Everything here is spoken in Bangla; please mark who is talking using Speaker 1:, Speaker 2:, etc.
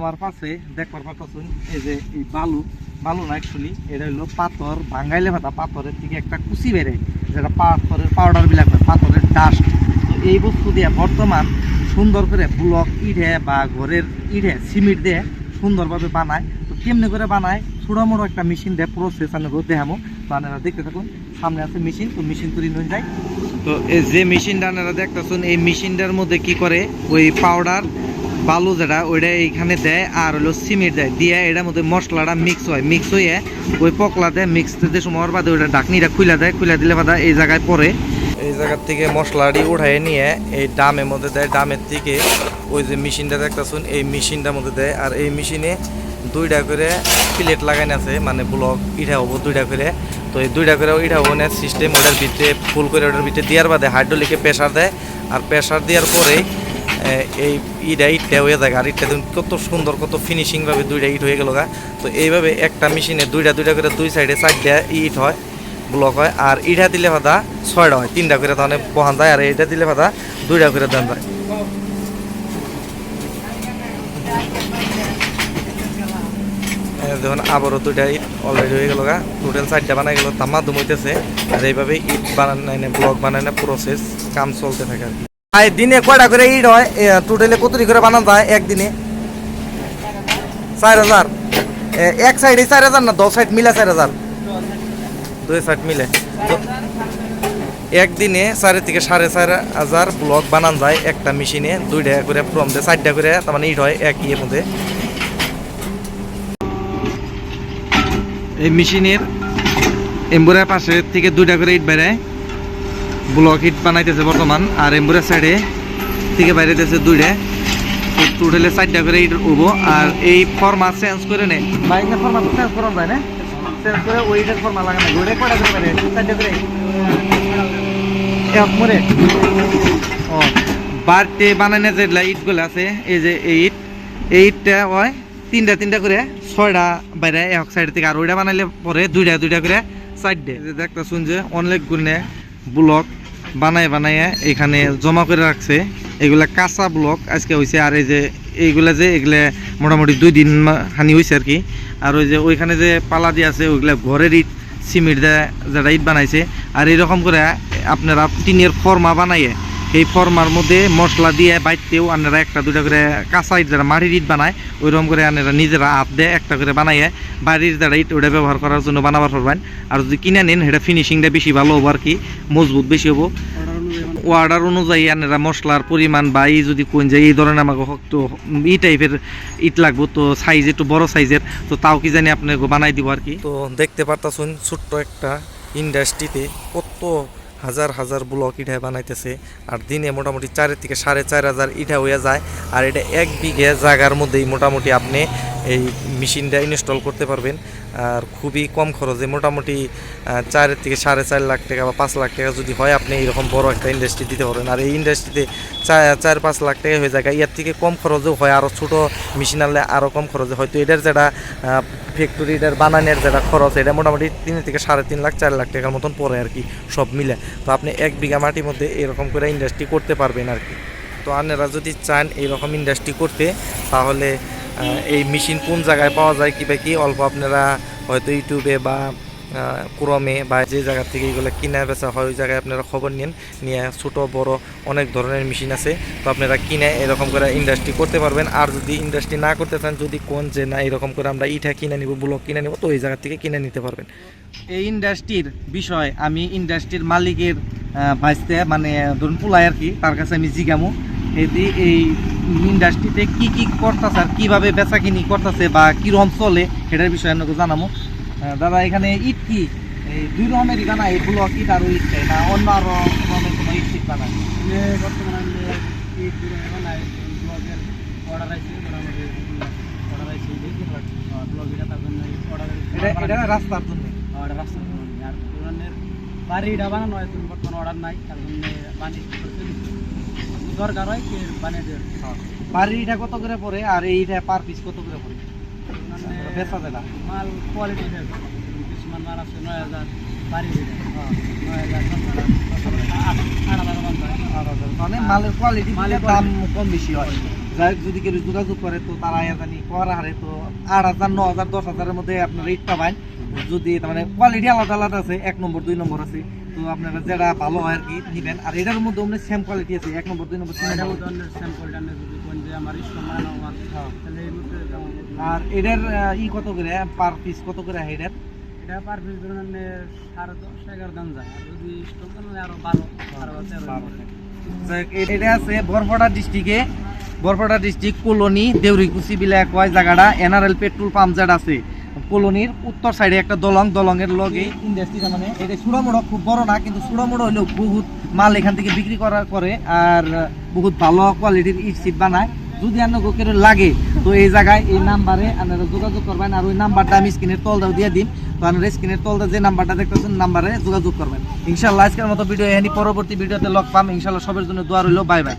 Speaker 1: আমার পাশে দেখবার পাচ্ছেন এই যে এই বালু বালু না অ্যাকচুয়ালি এটা হলো পাথর, ভাঙ্গাইলে ভাতা পাথরের থেকে একটা কুচি বেড়ে, যেটা পাথরের পাউডার বিলাক পাথরের ডাস্ট তো এই বস্তু দিয়ে বর্তমান সুন্দর করে ব্লক ইটে বা ঘরের ইটে সিমেন্ট দিয়ে সুন্দরভাবে বানায়। তো কেমনে করে বানায়? মোটো একটা মেশিন দিয়ে প্রসেস আমি রোদ দেখামো। তো আপনারা দেখতে থাকুন, সামনে আছে মেশিন তো মেশিন তৈরি হয়ে যায় তো এই যে মেশিনটা আপনারা দেখতেছেন, এই মেশিনটার মধ্যে কি করে? ওই পাউডার বালু যেটা, ওইটা এইখানে দেয় আর হলো সিমেন্ট দেয়। দিয়ে এটার মধ্যে মশলাটা মিক্স হয়। মিক্স হয়ে ওই পকলা দেয় মিক্স দিতে সময় বাদে ওইটা ডাকনিটা খুলে দেয় খুলে দিলে বাদা এই জায়গায় পরে। এই জায়গার থেকে মশলাটি উঠাই নিয়ে এই ডামের মধ্যে দেয়। ডামের থেকে ওই যে মেশিনটা দেখতেছুন, এই মেশিনটার মধ্যে দেয়। আর এই মেশিনে দুইটা করে প্লেট লাগাইন আছে মানে ব্লক ইটা হব দুইটা করে। তো এই দুইটা করে ইটা হব না সিস্টেম ওটার ভিতরে ফুল করে ওটার ভিতরে দেওয়ার বাদে হাইড্রোলিকে প্রেশার দেয়। আর প্রেশার দেওয়ার পরেই এই ইটা ইটটা হয়ে যায় আর ইটটা কত সুন্দর, কত ফিনিশিংভাবে দুইটা ইট হয়ে গেল গা। তো এইভাবে একটা মেশিনে দুইটা দুইটা করে দুই সাইডে চারটা ইট হয় ব্লক হয়, আর ইটা দিলে ভাদা ছয়টা হয়, তিনটা করে, তাহলে বহান যায়, আর এটা দিলে ভাদা দুইটা করে দেন যায়। দেখুন, আবারও দুইটা ইট অলরেডি হয়ে গেল গা। টোটাল চারটা বানাই গেল মাধ্যম হইতেছে, আর এইভাবে ইট বানানো ব্লক বানানো প্রসেস কাম চলতে থাকে আর কি। আর দিনে কয়টা করে ইট হয়? টোটালে কতটি করে বানানো যায় একদিনে? চার হাজার। এক সাইডে চার হাজার না দশ সাইড মিলে চার হাজার? দুই সাইড মিলে। একদিনে চারি থেকে সাড়ে চার হাজার ব্লক বানান যায় একটা মেশিনে, দুইটা করে ফ্রম দিয়ে চারটা করে, তার মানে ইট হয় এক ইয়ের মধ্যে। এই মেশিনের এম্বুরের পাশে থেকে দুইটা করে ইট বেড়ায়। ব্লক ইট বানাইতেছে বর্তমান, আর এম্বুরের সাইডে থেকে বাইরেতেছে দুইটা। টোটালে চারটা করে ইট উবো আর এই ফর্মা চেঞ্জ করে নে। বাইকের ফর্মা তো চেঞ্জ করা যায় না? চেঞ্জ করে ওইটার ফর্মা লাগানো ও, বাড়তে বানানো যে ইটগুলো আছে, এই যে এই ইট এই ইটটা হয় তিনটা তিনটা করে, ছয়টা বাইরে এক সাইড থেকে আর ওইটা বানাইলে পরে দুইটা দুইটা করে চারটে। দেখতেছুন যে অনেক গুণে ব্লক বানায় বানায় এখানে জমা করে রাখছে। এগুলা কাঁচা ব্লক, আজকে হয়েছে আর এই যে এইগুলা যে এগুলা মোটামুটি দুই দিন হানি হয়েছে আর কি। আর ওই যে ওইখানে যে পালা দিয়ে আছে, ওইগুলা ঘরের ইট, সিমেন্ট দিয়ে যারা ইট বানাইছে। আর এরকম করে আপনারা টিনের ফর্মা বানাইয়ে এই ফর্মার মধ্যে মশলা দিয়ে বাইতেও আনারা একটা দুটা করে কাঁচা ইট যারা মাটির ইট বানায়, ওইরকম করে আনারা নিজেরা হাত দেয় একটা করে বানাইয়ে বাড়ির যারা ইট ওটা ব্যবহার করার জন্য বানাবার পারবেন। আর যদি কিনে নেন, সেটা ফিনিশিংটা বেশি ভালো হব আর কি, মজবুত বেশি হব। অর্ডার অনুযায়ী আপনারা মশলার পরিমাণ বা এই যদি কোন যে এই ধরনের আমাকে তো এই টাইপের ইট লাগবো, তো সাইজ একটু বড় সাইজের তো তাও কি জানি আপনাকে বানাই দিব আর কি। তো দেখতে পারতাছুন ছোট্ট একটা ইন্ডাস্ট্রিতে কত হাজার হাজার ব্লক ইটা বানাইতেছে। আর দিনে মোটামুটি চারের থেকে সাড়ে চার হাজার ইটা হয়ে যায়। আর এটা এক বিঘে জায়গার মধ্যেই মোটামুটি আপনি এই মেশিনটা ইনস্টল করতে পারবেন। আর খুবই কম খরচে মোটামুটি চারের থেকে সাড়ে চার লাখ টাকা বা পাঁচ লাখ টাকা যদি হয়, আপনি এরকম বড় একটা ইন্ডাস্ট্রি দিতে পারবেন। আর এই ইন্ডাস্ট্রিতে চার পাঁচ লাখ টাকা হয়ে যায়। এর থেকে কম খরচেও হয় আরও ছোটো মেশিন আনলে আরও কম খরচে হয়তো এটার যেটা ফ্যাক্টরি এটার বানানোর যেটা খরচ, এটা মোটামুটি তিন থেকে সাড়ে তিন লাখ, চার লাখ টাকার মতন পড়ে আর কি, সব মিলে। তো আপনি এক বিঘা মাটির মধ্যে এরকম করে ইন্ডাস্ট্রি করতে পারবেন আর কি। তো আপনারা যদি চান এইরকম ইন্ডাস্ট্রি করতে, তাহলে এই মেশিন কোন জায়গায় পাওয়া যায় কি বা কি, অল্প আপনারা হয়তো ইউটিউবে বা ক্রমে বা যে জায়গা থেকে এগুলো কিনা বেচা হয়, ওই জায়গায় আপনারা খবর নিন নিয়ে ছোট, বড় অনেক ধরনের মেশিন আছে। তো আপনারা কিনে এরকম করে ইন্ডাস্ট্রি করতে পারবেন। আর যদি ইন্ডাস্ট্রি না করতে চান, যদি কোন যে না এরকম করে আমরা ইটা কিনে নিব, ব্লক কিনে নিব, তো ওই জায়গা থেকে কিনে নিতে পারবেন। এই ইন্ডাস্ট্রির বিষয়, আমি ইন্ডাস্ট্রির মালিকের ভাইসতে মানে ধরুন পুলাই আর কি, তার কাছে আমি জিগামু। এটি এই ইন্ডাস্ট্রিতে কি কি করতেছে আর কীভাবে বেচা কিনি করতেছে বা কীরকম চলে, সেটার বিষয়ে আপনাকে জানাব দাদা এখানে ইট কি? এই দুই রকমেরই বানায় এই ব্লক ইট আর ইট চাই না অন্য আরও রকমের কোনো ইট ইট বানায়?
Speaker 2: বর্তমানে ইট ব্লগের অর্ডার আছে অর্ডার আছে ব্লগ এটা তার জন্য অর্ডার
Speaker 1: এটা এটা রাস্তার জন্য?
Speaker 2: অর্ডার রাস্তা আর ধরনের বাড়িটা বানানো হয় তুমি বর্তমানে অর্ডার নাই তার জন্য বানিয়ে দরকার হয় বানিয়ে
Speaker 1: বাড়িটা কত করে পড়ে আর এইটা পার পিস কত করে পড়ে? বেচা যায় না?
Speaker 2: মাল কোয়ালিটি কিছুমান মাল আছে নয় হাজার বাড়ি নয় হাজার দশ হাজার আট আট হাজার মান যায়
Speaker 1: আর মালের কোয়ালিটি
Speaker 2: মালের
Speaker 1: দাম কম বেশি হয়। যাই যদি কেউ যোগাযোগ করে তো তারা আয়া জানি করা হারে তো আট হাজার ন হাজার দশ হাজারের মধ্যে আপনারা ইট পাবেন যদি মানে কোয়ালিটি আলাদা আলাদা আছে এক নম্বর দুই নম্বর আছে তো আপনারা যেটা ভালো হয় আর কি নিবেন। আর এটার মধ্যে অন্য সেম কোয়ালিটি আছে এক নম্বর দুই নম্বর তিন
Speaker 2: এটা
Speaker 1: নম্বর।
Speaker 2: মতো অন্য স্যাম্পলটা যদি কোন যে আমার ইষ্ট আমার তাহলে এর মধ্যে যেমন
Speaker 1: আর এটার ই কত করে? পার পিস কত করে এটার?
Speaker 2: এটা পার পিস ধরুন আপনি সাড়ে দশ এগারো দাম যায় আর যদি স্টক আরও বারো
Speaker 1: এটা আছে ডিস্ট্রিক্ট কলোনি দেউরিকুচি বিলা কয় জায়গাটা এনআরএল পেট্রোল পাম্প যেটা আছে। কলোনির উত্তর সাইডে একটা দলং, দলংয়ের লগে ইন্ডাস্ট্রি মানে। এটা সুড়ামোড়ো খুব বড় না, কিন্তু সুড়ামোড়ো হলেও বহুত মাল এখান থেকে বিক্রি করা করে আর বহুত ভালো কোয়ালিটির ইট সিট বানায়। যদি আপনার কেউ লাগে, তো এই জায়গায় এই নাম্বারে আপনারা যোগাযোগ করবেন আর ওই নাম্বারটা আমি স্ক্রিনের তলদাও দিয়ে দিন তো আপনারা স্ক্রিনের তলদা যে নাম্বারটা দেখতেছেন, নাম্বারে যোগাযোগ করবেন। ইনশাল্লাহ আজকের মতো ভিডিও এখানে পরবর্তী ভিডিওতে লগ পাম। ইনশাল্লাহ সবার জন্য দোয়া রইল। Bye bye.